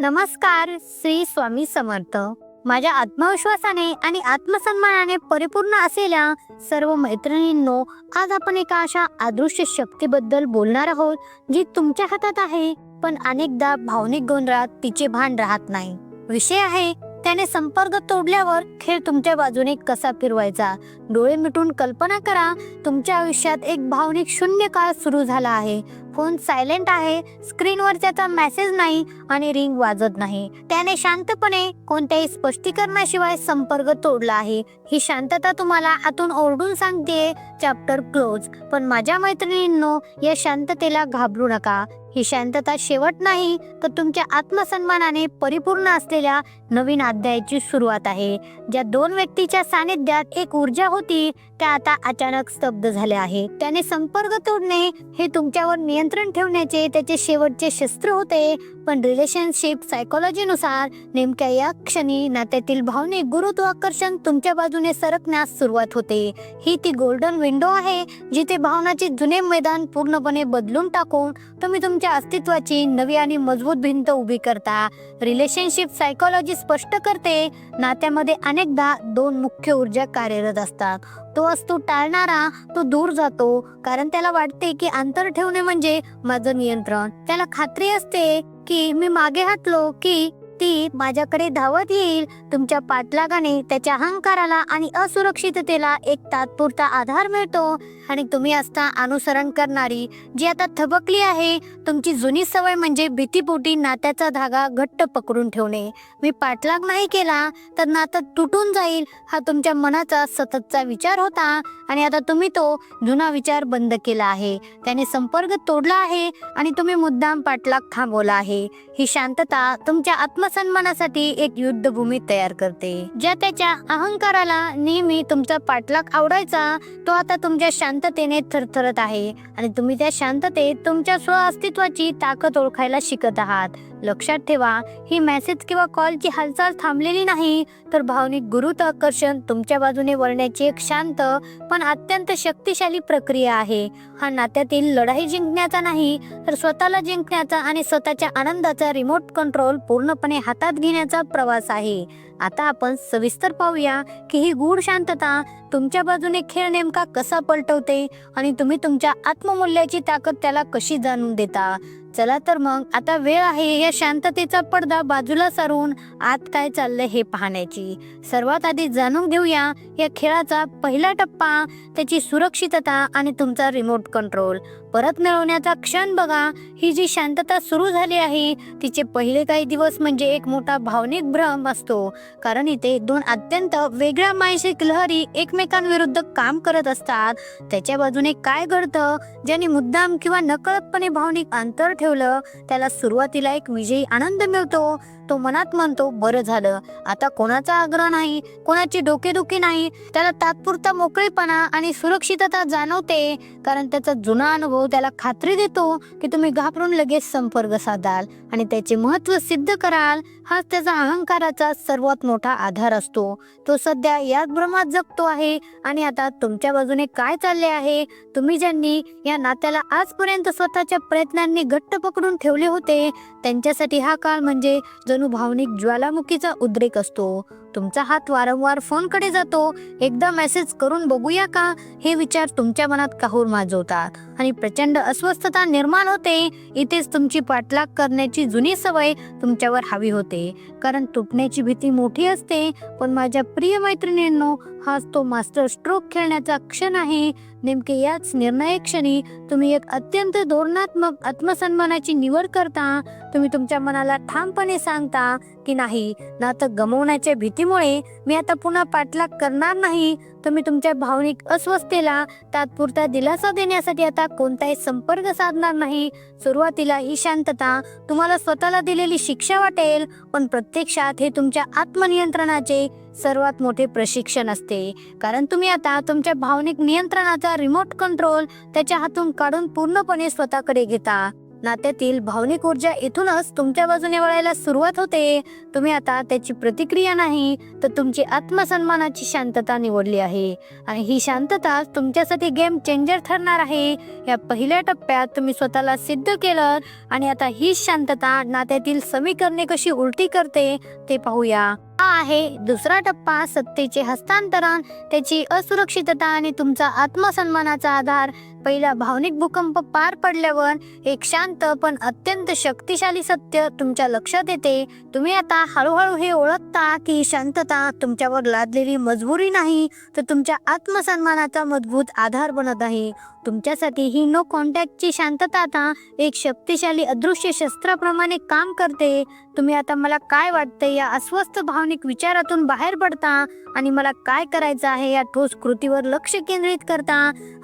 नमस्कार श्री स्वामी समर्थ. माझ्या आत्मविश्वासाने आणि आत्मसन्मानाने परिपूर्ण असलेल्या सर्व मैत्रिणींनो आज आपण एका अशा अदृश्य शक्तीबद्दल बोलणार आहोत जी तुमच्या हातात आहे पण अनेकदा भावनिक गोंधळात तिचे भान राहत नाही. विषय आहे त्याने संपर्क तोडल्यावर खेळ तुमच्या बाजूने कसा फिरवायचा? डोळे मिटून कल्पना करा तुमच्या आयुष्यात एक भावनिक शून्य काळ सुरू झाला आहे. फोन सायलेंट आहे स्क्रीनवर त्याचा मेसेज नाही आणि रिंग वाजत नाही. त्याने शांतपणे कोणत्याही स्पष्टीकरणाशिवाय संपर्क तोडला आहे. ही शांतता तुम्हाला आतून ओरडून सांगते चॅप्टर क्लोज. पण माझ्या मैत्रिणींनो या शांततेला घाबरू नका. ही शांतता शेवट नाही तर तुमच्या आत्मसन्मानाने परिपूर्ण असलेल्या नवीन अध्यायाची सुरुवात आहे ज्या दोन व्यक्तीच्या सानिध्यात एक ऊर्जा होती त्या आता अचानक स्तब्ध झाल्या आहेत त्याने संपर्क तोडणे हे तुमच्यावर नियंत्रण ठेवण्याचे त्याचे शेवटचे शस्त्र होते. पण रिलेशनशिप सायकोलॉजीनुसार नेमक्या या क्षणी नात्यातील भावनिक गुरुत्वाकर्षण तुमच्या बाजूने सरकण्यास सुरुवात होते. ही ती गोल्डन विंडो आहे जिथे भावनाचे जुने मैदान पूर्णपणे बदलून टाकून तुम्ही तुमच्या अस्तित्वाची नवी आणि मजबूत भिंत उभी करता. रिलेशनशिप सायकोलॉजी स्पष्ट करते नात्यामध्ये अनेकदा दोन मुख्य ऊर्जा कार्यरत असतात. तो असतो टाळणारा तो दूर जातो. कारण त्याला वाटते की अंतर ठेवणे म्हणजे माझं नियंत्रण. त्याला खात्री असते की मी मागे हटलो की ती माझ्याकडे धावत येईल. तुमच्या पाठलागाने त्याच्या अहंकाराला आणि असुरक्षिततेला एक तात्पुरता आधार मिळतो. आणि तुम्ही असता अनुसरण करणारी जी आता थबकली आहे तुमची जुनी सवय म्हणजे भीतीपोटी नात्याचा धागा घट्ट पकडून ठेवणे. मी पाठलाग नाही केला तर नातं तुटून जाईल हा तुमच्या मनाचा सततचा विचार होता. आणि आता तुम्ही तो जुना विचार बंद केला आहे. त्याने संपर्क तोडला आहे आणि तुम्ही मुद्दाम पाठलाग थांबवला आहे. ही शांतता तुमच्या आत्मसन्मानासाठी एक युद्धभूमी तयार करते. ज्या त्याच्या अहंकाराला नेहमी तुमचा पाठलाग आवडायचा तो आता तुमच्या शांततेने थरथरत आहे. आणि तुम्ही त्या शांततेत तुमच्या स्व अस्तित्वाची ताकद ओळखायला शिकत आहात. लक्षात ठेवा ही मेसेज किंवा कॉलची हालचाल थांबलेली नाही तर भावनिक गुरुत्वाकर्षण तुमच्या बाजूने वळण्याची एक शांत पण अत्यंत शक्तिशाली प्रक्रिया आहे. हा नात्यातील लढाई जिंकण्याचा नाही तर स्वतःला जिंकण्याचा आणि स्वतःच्या आनंदाचा रिमोट कंट्रोल पूर्णपणे हातात घेण्याचा प्रवास आहे. आता आपण सविस्तर पाहूया की ही गूढ शांतता तुमच्या बाजूने खेळ नेमका कसा पलटवते आणि तुम्ही तुमच्या आत्ममूल्याची ताकद त्याला कशी जाणून देता? चला तर मग आता वेळ आहे या शांततेचा पडदा बाजूला सारून आत काय चाललंय हे पाहण्याची. सर्वात आधी जाणून घेऊया या खेळाचा पहिला टप्पा त्याची सुरक्षितता आणि तुमचा रिमोट कंट्रोल परत मिळवण्याचा क्षण बघा. ही जी शांतता सुरू झाली आहे तिचे पहिले काही दिवस म्हणजे एक मोठा भावनिक भ्रम असतो. कारण इथे दोन अत्यंत वेगळ्या मानसिक लहरी एकमेकांविरुद्ध काम करत असतात. त्याच्या बाजूने काय घडतं? ज्याने मुद्दाम किंवा नकळतपणे भावनिक अंतर ठेवलं त्याला सुरुवातीला एक विजयी आनंद मिळतो. तो मनात म्हणतो बरं झालं. आता कोणाचा आग्रह नाही कोणाची डोकेदुखी नाही. त्याला तात्पुरता मोकळेपणा आणि सुरक्षितता जाणवते. कारण त्याचा जुना अनुभव त्याला खात्री देतो की तुम्ही घाबरून लगेच संपर्क साधाल आणि त्याचे महत्त्व सिद्ध कराल. हाच त्याचा अहंकाराचा सर्वात मोठा आधार असतो. तो सध्या याच भ्रमात जगतो आहे. आणि आता तुमच्या बाजूने काय चालले आहे? तुम्ही ज्यांनी या नात्याला आजपर्यंत स्वतःच्या प्रयत्नांनी घट्ट पकडून ठेवले होते त्यांच्यासाठी हा काळ म्हणजे जणू ज्वालामुखीचा उद्रेक असतो. तुमचा हात वारंवार फोनकडे जातो. एकदा मेसेज करून बघूया का? हे विचार तुमच्या मनात काहूर माजवतात. आणि प्रचंड अस्वस्थता निर्माण होते. इथेच तुमची पाठलाग करण्याची जुनी सवय तुमच्यावर हवी होते. कारण तुटण्याची भीती मोठी असते. पण माझ्या प्रिय मैत्रिणींनो हाच तो मास्टर स्ट्रोक खेळण्याचा क्षण आहे. नेमके याच निर्णायक क्षणी तुम्ही एक अत्यंत धोरणात्मक आत्मसन्मानाची निवड करता. तुम्ही तुमच्या मनाला ठामपणे सांगता की नाही नातं गमवण्याच्या भीतीमुळे मी आता पुन्हा पाठलाग करणार नाही. तुम्ही तुमच्या भावनिक अस्वस्थतेला तात्पुरता दिलासा देण्यासाठी आता कोणताही संपर्क साधणार नाही. सुरुवातीला ही शांतता तुम्हाला स्वतःला दिलेली शिक्षा वाटेल पण प्रत्यक्षात हे तुमच्या आत्मनियंत्रणाचे सर्वात मोठे प्रशिक्षण असते. कारण तुम्ही आता तुमच्या भावनिक नियंत्रणाचा रिमोट कंट्रोल त्याच्या हातून काढून पूर्णपणे स्वतःकडे घेता. नात्यातील भावनिक ऊर्जा इथूनच तुमच्या बाजूने वळायला सुरुवात होते. तुम्ही आता त्याची प्रतिक्रिया नाही तर तुमची आत्मसन्मानाची शांतता निवडली आहे. आणि ही शांतता तुमच्यासाठी गेम चेंजर ठरणार आहे. या पहिल्या टप्प्यात तुम्ही स्वतःला सिद्ध केलं आणि आता ही शांतता नात्यातील समीकरणे कशी उलटी करते ते पाहूया. हा आहे. दुसरा टप्पा सत्तेचे हस्तांतरण त्याची असुरक्षितता आणि तुमचा आत्मसन्मानाचा आधार. पहिला भावनिक भूकंप पार पडल्यावर एक शांत पण अत्यंत शक्तिशाली सत्य तुमच्या लक्षात येते. तुम्ही आता हळूहळू हे ओळखता की शांतता तुमच्यावर लादलेली मजबुरी नाही तर तुमच्या आत्मसन्मानाचा मजबूत आधार बनत आहे. तुमच्यासाठी ही नो कॉन्टॅक्टची शांतता आता एक शक्तिशाली अदृश्य शस्त्राप्रमाणे काम करते. तुम्ही आता मला काय वाटतं या अस्वस्थ भावनिक विचारातून बाहेर पडता आणि मला काय करायचं आहे या ठोस कृतीवर लक्ष केंद्रित करता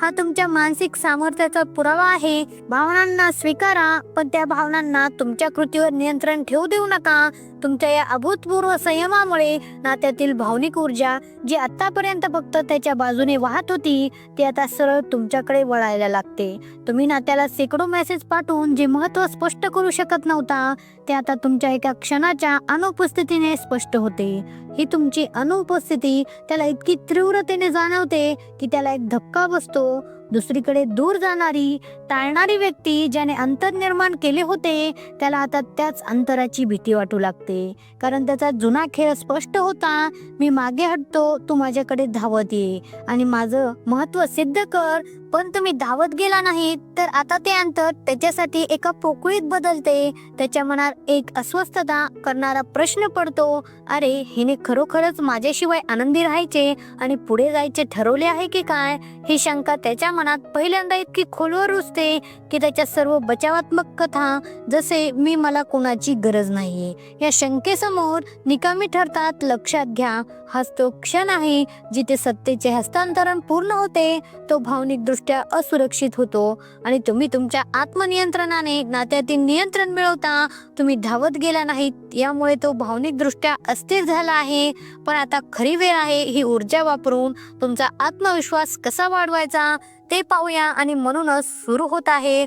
हा तुमच्या मानसिक सामर्थ्याचा पुरावा आहे. भावनांना स्वीकारा पण त्या भावनांना तुमच्या कृतीवर नियंत्रण ठेवू देऊ नका. तुमच्या या अभूतपूर्व संयमामुळे नात्यातील भावनिक ऊर्जा जी आतापर्यंत फक्त त्याच्या बाजूने वाहत होती ती आता सरळ तुमच्याकडे वळायला लागते. तुम्ही नात्याला शेकडो मेसेज पाठवून जे महत्त्व स्पष्ट करू शकत नव्हता ते आता तुमच्या एका क्षणाच्या अनुपस्थितीने स्पष्ट होते. ही तुमची अनुपस्थिती त्याला इतकी तीव्रतेने जाणवते की त्याला एक धक्का बसतो. दुसरीकडे दूर जाणारी टाळणारी व्यक्ती ज्याने अंतर निर्माण केले होते त्याला आता त्याच अंतराची भीती वाटू लागते. कारण त्याचा जुना खेळ स्पष्ट होता मी मागे हटतो तू माझ्याकडे धावत ये आणि माझं महत्त्व सिद्ध कर पण तुम्ही धावत गेला नाही तर आता ते अंतर त्याच्यासाठी एका पोकळीत बदलते. त्याच्या मनात एक अस्वस्थता करणारा प्रश्न पडतो. अरे हिने खरोखरच माझ्याशिवाय आनंदी राहायचे आणि पुढे जायचे ठरवले आहे की काय? ही शंका त्याच्या मनात पहिल्यांदा इतकी खोलवर रुजते की त्याच्या सर्व बचावात्मक कथा जसे मी मला कोणाची गरज नाहीये या शंकेसमोर निकामी ठरतात लक्षात घ्या. हाच तो क्षण आहे जिथे सत्तेचे हस्तांतरण पूर्ण होते तो भावनिक दृष्ट्या असुरक्षित होतो आणि तुम्ही तुमच्या आत्मनियंत्रणाने नात्यातील नियंत्रण मिळवता. तुम्ही धावत गेला नाहीत यामुळे तो भावनिक दृष्ट्या अस्थिर झाला आहे. पण आता खरी वेळ आहे ही ऊर्जा वापरून तुमचा आत्मविश्वास कसा वाढवायचा ते पाहूया आणि म्हणूनच सुरू होत आहे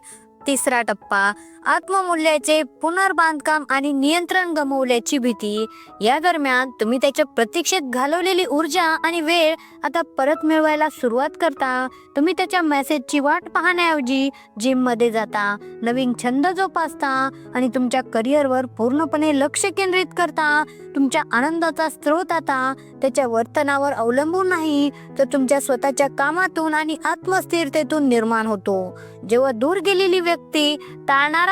तिसरा टप्पा. आत्ममूल्याचे पुनर्बांधकाम आणि नियंत्रण गमावल्याची भीती या दरम्यान तुम्ही त्याच्या प्रतीक्षेत घालवलेली ऊर्जा आणि वेळ आता परत मिळवायला सुरुवात करता. तुम्ही त्याच्या मेसेजची वाट पाहण्याऐवजी जिममध्ये जाता नवीन छंद जोपासता आणि तुमच्या करिअरवर पूर्णपणे लक्ष केंद्रित करता. तुमच्या आनंदाचा स्रोत आता त्याच्या वर्तनावर अवलंबून नाही तर तुमच्या स्वतःच्या कामातून आणि आत्मस्थिरतेतून निर्माण होतो. जेव्हा दूर गेलेली व्यक्ती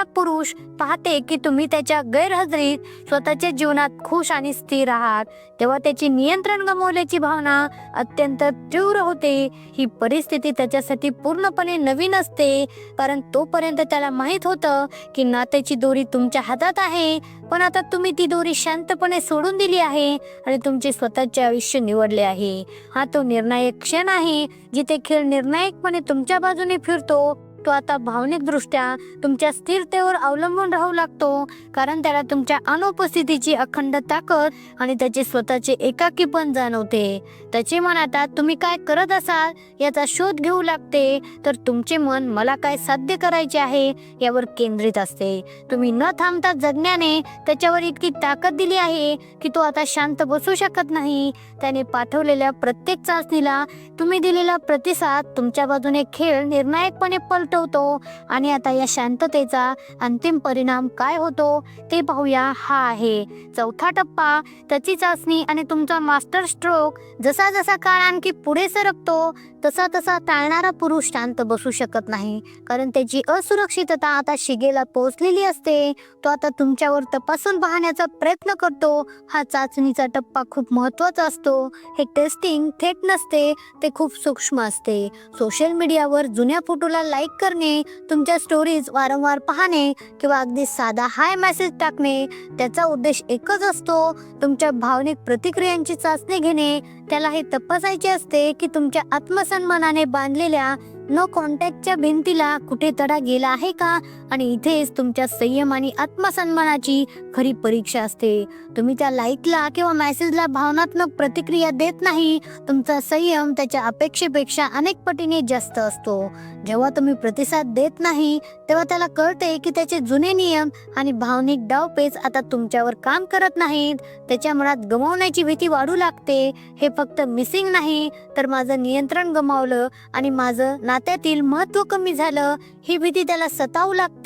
टाळणारा पुरुष पाहते की तुम्ही त्याच्या गैरहजरीत स्वतःच्या जीवनात खुश आणि स्थिर आहात. तेव्हा त्याची नियंत्रण गमावल्याची भावना अत्यंत तीव्र होते. ही परिस्थिती त्याच्यासाठी पूर्णपणे नवीन असते. कारण तोपर्यंत त्याला माहीत होतं की नात्याची दोरी तुमच्या हातात आहे. पण आता तुम्ही ती दोरी शांतपणे सोडून दिली आहे आणि तुमचे स्वतःचे आयुष्य निवडले आहे. हा तो निर्णायक क्षण आहे जिथे खेळ निर्णायकपणे तुमच्या बाजूने फिरतो. तो आता भावनिक दृष्ट्या तुमच्या स्थिरतेवर अवलंबून राहू लागतो कारण त्याला तुमच्या अनुपस्थितीची अखंड ताकद आणि त्याचे स्वतःचे एकाकीपण जाणवते. त्याचे मन आता तुम्ही काय करत असाल याचा शोध घेऊ लागते. तर तुमचे मन मला काय साध्य करायचे आहे यावर केंद्रित असते. तुम्ही न थांबता जगण्याने त्याच्यावर इतकी ताकद दिली आहे की तो आता शांत बसू शकत नाही. त्याने पाठवलेल्या प्रत्येक चाचणीला तुम्ही दिलेला प्रतिसाद तुमच्या बाजूने खेळ निर्णायकपणे पलटवतो आणि आता या शांततेचा अंतिम परिणाम काय होतो ते पाहूया. हा आहे चौथा टप्पा. त्याची चाचणी आणि तुमचा मास्टर स्ट्रोक जसा जसा काळ आणखी पुढे सरकतो तसा तसा टाळणारा पुरुष शांत बसू शकत नाही. कारण त्याची असुरक्षितता आता शिगेला पोहोचलेली असते. तो आता तुमच्यावर तपासून पाहण्याचा प्रयत्न करतो. हा चाचणीचा टप्पा खूप महत्त्वाचा असतो. हे टेस्टिंग थेट नसते ते खूप सूक्ष्म असते. सोशल मीडियावर जुन्या फोटोला लाईक करणे तुमच्या स्टोरीज वारंवार पाहणे किंवा अगदी साधा हाय मेसेज टाकणे त्याचा उद्देश एकच असतो तुमच्या भावनिक प्रतिक्रियांची चाचणी घेणे. त्याला हे तपासायचे असते की तुमच्या आत्मसन्मानाने बांधलेल्या नो कॉन्टॅक्टच्या भिंतीला कुठे तडा गेला आहे का? आणि इथेच तुमच्या संयम आणि आत्मसन्मानाची खरी परीक्षा असते. तुम्ही त्या लाईकला किंवा मेसेजला भावनात्मक प्रतिक्रिया देत नाही तुमचा संयम त्याच्या अपेक्षेपेक्षा अनेक पटीने जास्त असतो. जेव्हा तुम्ही प्रतिसाद देत नाही तेव्हा त्याला कळते की त्याचे जुने नियम आणि भावनिक डावपेच आता तुमच्यावर काम करत नाहीत. त्याच्या मनात गमावण्याची भीती वाढू लागते. हे फक्त मिसिंग नाही तर माझं नियंत्रण गमावलं आणि माझं नात्यातील महत्त्व कमी झालं. ही भीती त्याला सतावू लागते.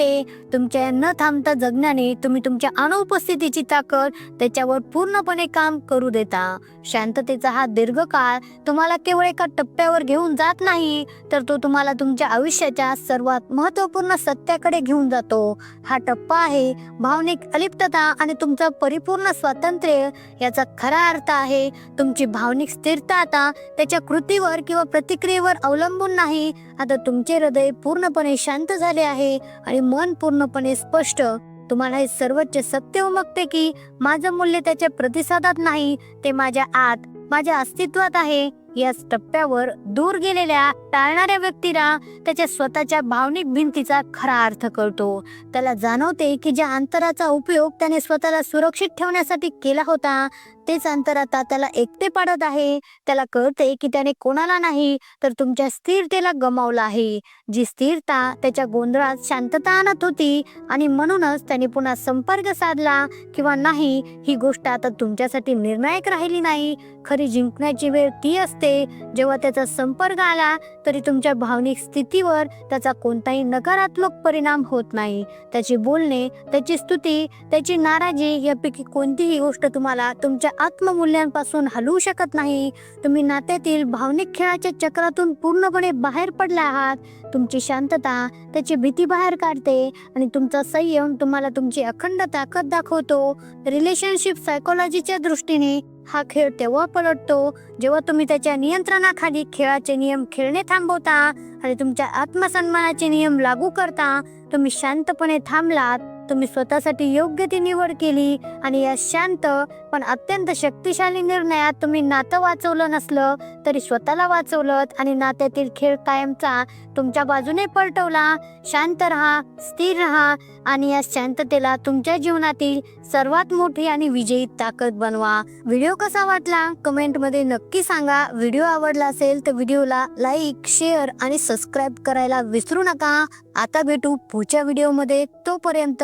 तुमच्या न थांबता जगण्याने तुम्ही तुमच्या अनुपस्थितीची ताकद त्याच्यावर पूर्णपणे काम करू देता. शांततेचा हा दीर्घकाळ तुम्हाला केवळ एका टप्प्यावर घेऊन जात नाही तर तो तुम्हाला तुमच्या आयुष्याच्या सर्वात महत्त्वपूर्ण सत्याकडे घेऊन जातो. हा टप्पा आहे भावनिक अलिप्तता आणि तुमचं परिपूर्ण स्वातंत्र्य. याचा खरा अर्थ आहे तुमची भावनिक स्थिरता आता त्याच्या कृतीवर किंवा प्रतिक्रियेवर अवलंबून नाही आता तुमचे हृदय पूर्णपणे शांत झाले आहे आणि मन पूर्णपणे स्पष्ट. तुम्हाला हे सर्वोच्च सत्य उमगते की माझं मूल्य त्याच्या प्रतिसादात नाही ते माझ्या आत माझ्या अस्तित्वात आहे. या टप्प्यावर दूर गेलेल्या टाळणाऱ्या व्यक्तीला त्याच्या स्वतःच्या भावनिक भिंतीचा खरा अर्थ कळतो. त्याला जाणवते की ज्या अंतराचा उपयोग त्याने स्वतःला सुरक्षित ठेवण्यासाठी केला होता तेच अंतर आता त्याला एकटे पाडत आहे. त्याला कळते की त्याने कोणाला नाही तर तुमच्या स्थिरतेला गमावलं आहे. जी स्थिरता त्याच्या गोंधळात शांतता आणत होती आणि म्हणूनच त्याने पुन्हा संपर्क साधला किंवा नाही ही गोष्ट आता तुमच्यासाठी निर्णायक राहिली नाही. खरी जिंकण्याची वेळ ती असते. जेव्हा त्याचा संपर्क आला तरी तुमच्या भावनिक स्थितीवर त्याचा कोणताही नकारात्मक परिणाम होत नाही. त्याचे बोलणे त्याची स्तुती त्याची नाराजी यापैकी कोणतीही गोष्ट तुम्हाला तुमच्या आत्ममूल्यांपासून हलवू शकत नाही. तुम्ही नात्यातील भावनिक खेळाच्या चक्रातून पूर्णपणे बाहेर पडला आहात. तुमची शांतता त्याची भीती बाहेर काढते आणि तुमचा संयम तुम्हाला तुमची अखंड ताकद दाखवतो. रिलेशनशिप सायकोलॉजीच्या दृष्टीने हा खेळ तेव्हा पलटतो जेव्हा तुम्ही त्याच्या नियंत्रणाखाली खेळाचे नियम खेळणे थांबवता आणि तुमच्या आत्मसन्मानाचे नियम लागू करता. तुम्ही शांतपणे थांबलात. तुम्ही स्वतःसाठी योग्य ती निवड केली आणि या शांत पण अत्यंत शक्तिशाली निर्णयात तुम्ही नातं वाचवलं नसलं तरी स्वतःला वाचवलं आणि नात्यातील खेळ कायमचा तुमच्या बाजूने पलटवला. शांत राहा स्थिर राहा आणि या शांततेला तुमच्या जीवनातील सर्वात मोठी आणि विजयी ताकद बनवा. व्हिडिओ कसा वाटला? कमेंटमध्ये नक्की सांगा. व्हिडिओ आवडला असेल तर व्हिडिओला लाईक शेअर आणि सबस्क्राईब करायला विसरू नका. आता भेटू पुढच्या व्हिडिओमध्ये तोपर्यंत